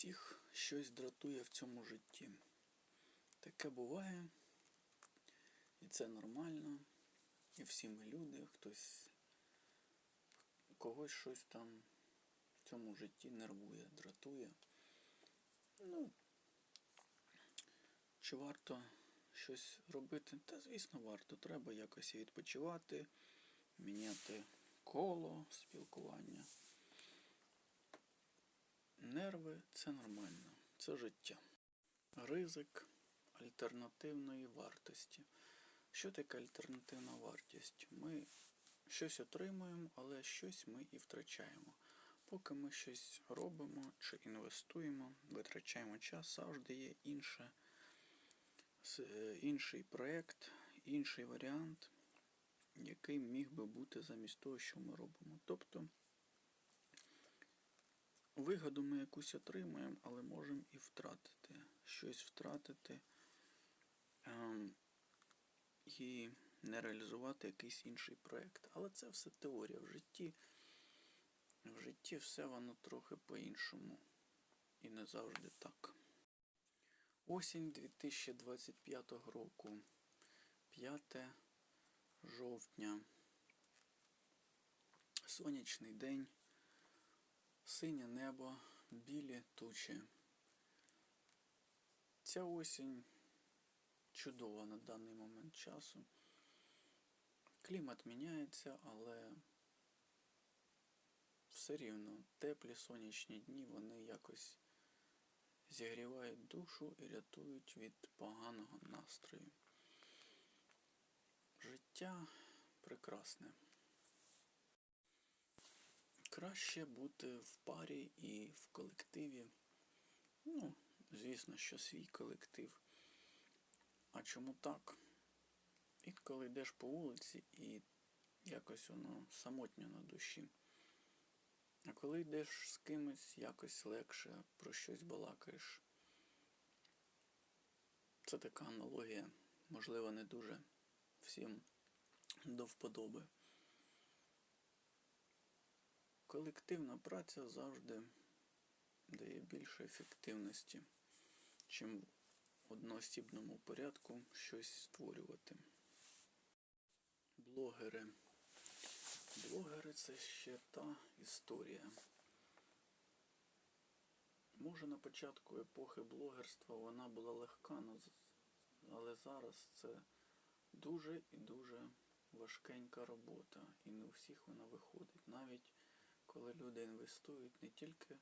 Всіх щось дратує в цьому житті. Таке буває, і це нормально. І всі ми люди, хтось когось щось там в цьому житті нервує, дратує. Ну, чи варто щось робити? Та, звісно, варто. Треба якось відпочивати, міняти коло спілкування. Нерви це нормально, це життя. Ризик альтернативної вартості. Що таке альтернативна вартість? Ми щось отримуємо, але щось ми і втрачаємо. Поки ми щось робимо чи інвестуємо, витрачаємо час, завжди є інше, інший проєкт, інший варіант, який міг би бути замість того, що ми робимо. Тобто вигоду ми якусь отримаємо, але можемо і втратити. Щось втратити ем, і не реалізувати якийсь інший проєкт. Але це все теорія в житті. В житті все воно трохи по-іншому. І не завжди так. Осінь 2025 року. 5 жовтня. Сонячний день. Синє небо, білі тучі. Ця осінь чудова на даний момент часу. Клімат міняється, але все рівно теплі сонячні дні вони якось зігрівають душу і рятують від поганого настрою. Життя прекрасне. Краще бути в парі і в колективі. Ну, звісно, що свій колектив. А чому так? Інколи йдеш по вулиці і якось воно самотньо на душі. А коли йдеш з кимось, якось легше, про щось балакаєш. Це така аналогія, можливо, не дуже всім до вподоби. Колективна праця завжди дає більше ефективності, чим в одноосібному порядку щось створювати. Блогери. Блогери це ще та історія. Може на початку епохи блогерства вона була легка, але зараз це дуже і дуже важкенька робота. І не у всіх вона виходить. Навіть коли люди інвестують не тільки